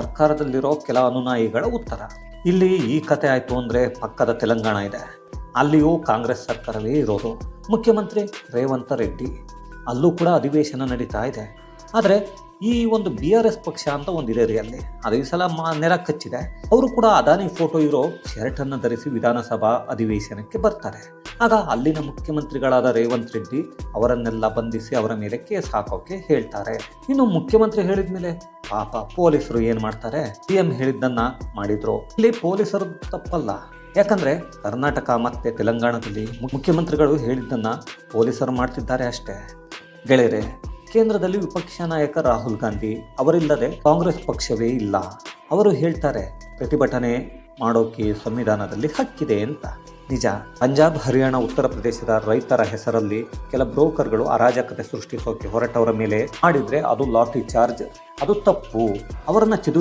ಸರ್ಕಾರದಲ್ಲಿರೋ ಕೆಲ ಅನುನಾಯಿಗಳ ಉತ್ತರ. ಇಲ್ಲಿ ಈ ಕತೆ ಆಯ್ತು ಅಂದ್ರೆ ಪಕ್ಕದ ತೆಲಂಗಾಣ ಇದೆ. ಅಲ್ಲಿಯೂ ಕಾಂಗ್ರೆಸ್ ಸರ್ಕಾರವೇ ಇರೋದು. ಮುಖ್ಯಮಂತ್ರಿ ರೇವಂತ ರೆಡ್ಡಿ. ಅಲ್ಲೂ ಕೂಡ ಅಧಿವೇಶನ ನಡೀತಾ ಇದೆ. ಆದರೆ ಈ ಒಂದು ಬಿ ಆರ್ ಎಸ್ ಪಕ್ಷ ಅಂತ ಒಂದಿದೆ ರೀ ಅಲ್ಲಿ. ಅದು ಈ ಸಲ ಮಾ ನೆಲ ಕಚ್ಚಿದೆ. ಅವರು ಕೂಡ ಅದಾನಿ ಫೋಟೋ ಇರೋ ಶರ್ಟನ್ನು ಧರಿಸಿ ವಿಧಾನಸಭಾ ಅಧಿವೇಶನಕ್ಕೆ ಬರ್ತಾರೆ. ಆಗ ಅಲ್ಲಿನ ಮುಖ್ಯಮಂತ್ರಿಗಳಾದ ರೇವಂತ್ ರೆಡ್ಡಿ ಅವರನ್ನೆಲ್ಲ ಬಂಧಿಸಿ ಅವರ ಮೇಲೆ ಕೇಸ್ ಹಾಕೋಕೆ ಹೇಳ್ತಾರೆ. ಇನ್ನು ಮುಖ್ಯಮಂತ್ರಿ ಹೇಳಿದ ಮೇಲೆ ಪಾಪ ಪೊಲೀಸರು ಏನ್ ಮಾಡ್ತಾರೆ? ಸಿ ಎಂ ಹೇಳಿದ್ದನ್ನ ಮಾಡಿದ್ರು. ಇಲ್ಲಿ ಪೊಲೀಸರು ತಪ್ಪಲ್ಲ. ಯಾಕಂದ್ರೆ ಕರ್ನಾಟಕ ಮತ್ತೆ ತೆಲಂಗಾಣದಲ್ಲಿ ಮುಖ್ಯಮಂತ್ರಿಗಳು ಹೇಳಿದ್ದನ್ನ ಪೊಲೀಸರು ಮಾಡ್ತಿದ್ದಾರೆ ಅಷ್ಟೇ. ಗೆಳೆಯರೆ, ಕೇಂದ್ರದಲ್ಲಿ ವಿಪಕ್ಷ ನಾಯಕ ರಾಹುಲ್ ಗಾಂಧಿ ಅವರಿಲ್ಲದೆ ಕಾಂಗ್ರೆಸ್ ಪಕ್ಷವೇ ಇಲ್ಲ. ಅವರು ಹೇಳ್ತಾರೆ, ಪ್ರತಿಭಟನೆ ಮಾಡೋಕೆ ಸಂವಿಧಾನದಲ್ಲಿ ಹಕ್ಕಿದೆ ಅಂತ. ನಿಜ, ಪಂಜಾಬ್, ಹರಿಯಾಣ, ಉತ್ತರ ಪ್ರದೇಶದ ರೈತರ ಹೆಸರಲ್ಲಿ ಕೆಲ ಬ್ರೋಕರ್ಗಳು ಅರಾಜಕತೆ ಸೃಷ್ಟಿಸೋಕೆ ಹೊರಟವರ ಮೇಲೆ ಮಾಡಿದ್ರೆ ಅದು ಲಾಠಿ ಚಾರ್ಜ್. ಅದು ತಪ್ಪು. ಅವರನ್ನ ಚಿದುರಿ